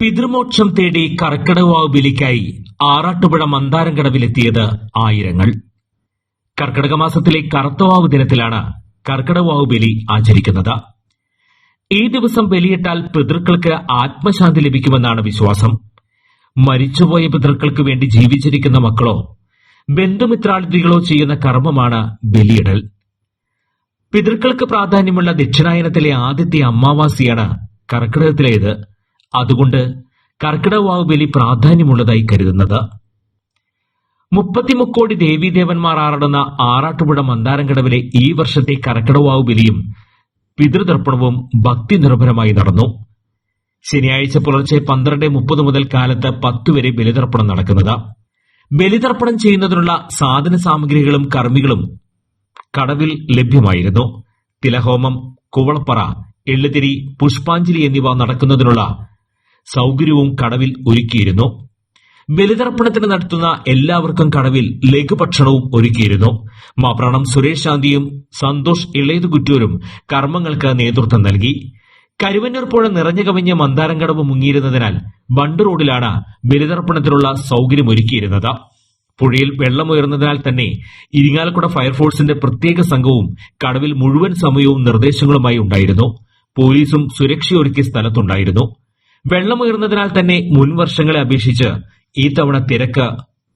പിതൃമോക്ഷം തേടി കർക്കിടകവാവ് ബലിക്കായി ആറാട്ടുപുഴ മന്ദാരം കടവിലെത്തിയത് ആയിരങ്ങൾ. കർക്കിടക മാസത്തിലെ കറുത്തവാവ് ദിനത്തിലാണ് കർക്കിടകവാവ് ബലി ആചരിക്കുന്നത്. ഈ ദിവസം ബലിയിട്ടാൽ പിതൃക്കൾക്ക് ആത്മശാന്തി ലഭിക്കുമെന്നാണ് വിശ്വാസം. മരിച്ചുപോയ പിതൃക്കൾക്ക് വേണ്ടി ജീവിച്ചിരിക്കുന്ന മക്കളോ ബന്ധുമിത്രാതിഥികളോ ചെയ്യുന്ന കർമ്മമാണ് ബലിയിടൽ. പിതൃക്കൾക്ക് പ്രാധാന്യമുള്ള ദക്ഷിണായനത്തിലെ ആദ്യത്തെ അമാവാസിയാണ് കർക്കിടകത്തിലേത്. അതുകൊണ്ട് കർക്കിടകവാവ് ബലി പ്രാധാന്യമുള്ളതായി കരുതുന്നത്. മുപ്പത്തിമുക്കോടി ദേവീദേവന്മാർ ആറടുന്ന ആറാട്ടുപുഴ മന്ദാരംകടവിലെ ഈ വർഷത്തെ കർക്കിടകവാവ് ബലിയും പിതൃതർപ്പണവും ഭക്തി നിർഭരമായി നടന്നു. ശനിയാഴ്ച പുലർച്ചെ പന്ത്രണ്ട് മുപ്പത് മുതൽ കാലത്ത് പത്ത് വരെ ബലിതർപ്പണം നടക്കുന്നത്. ബലിതർപ്പണം ചെയ്യുന്നതിനുള്ള സാധന സാമഗ്രികളും കർമ്മികളും കടവിൽ ലഭ്യമായിരുന്നു. തിലഹോമം കുവളപ്പറ എള്ളുതിരി പുഷ്പാഞ്ജലി എന്നിവ നടക്കുന്നതിനുള്ള സൗകര്യവും കടവിൽ ഒരുക്കിയിരുന്നു. ബലിതർപ്പണത്തിന് നടത്തുന്ന എല്ലാവർക്കും കടവിൽ ലഘുഭക്ഷണവും ഒരുക്കിയിരുന്നു. മാപ്രാണം സുരേഷ് ശാന്തിയും സന്തോഷ് ഇളയതുകുറ്റൂരും കർമ്മങ്ങൾക്ക് നേതൃത്വം നൽകി. കരുവന്നൂർ പുഴ നിറഞ്ഞു കവിഞ്ഞ മന്ദാരംകടവ് മുങ്ങിയിരുന്നതിനാൽ ബണ്ട് റോഡിലാണ് ബലിതർപ്പണത്തിനുള്ള സൗകര്യം ഒരുക്കിയിരുന്നത്. പുഴയിൽ വെള്ളമുയർന്നതിനാൽ തന്നെ ഇരിങ്ങാലക്കുട ഫയർഫോഴ്സിന്റെ പ്രത്യേക സംഘവും കടവിൽ മുഴുവൻ സമയവും നിർദ്ദേശങ്ങളുമായി ഉണ്ടായിരുന്നു. പോലീസും സുരക്ഷയൊരുക്കിയ സ്ഥലത്തുണ്ടായിരുന്നു. വെള്ളമുയർന്നതിനാൽ തന്നെ മുൻവർഷങ്ങളെ അപേക്ഷിച്ച് ഈ തവണ തിരക്ക്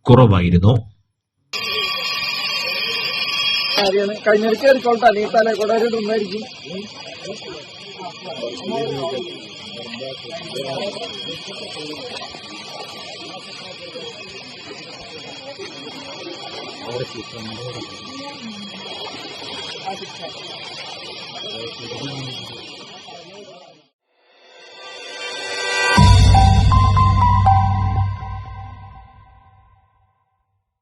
കുറവായിരുന്നു. ഇടുന്നായിരിക്കും അവിടെ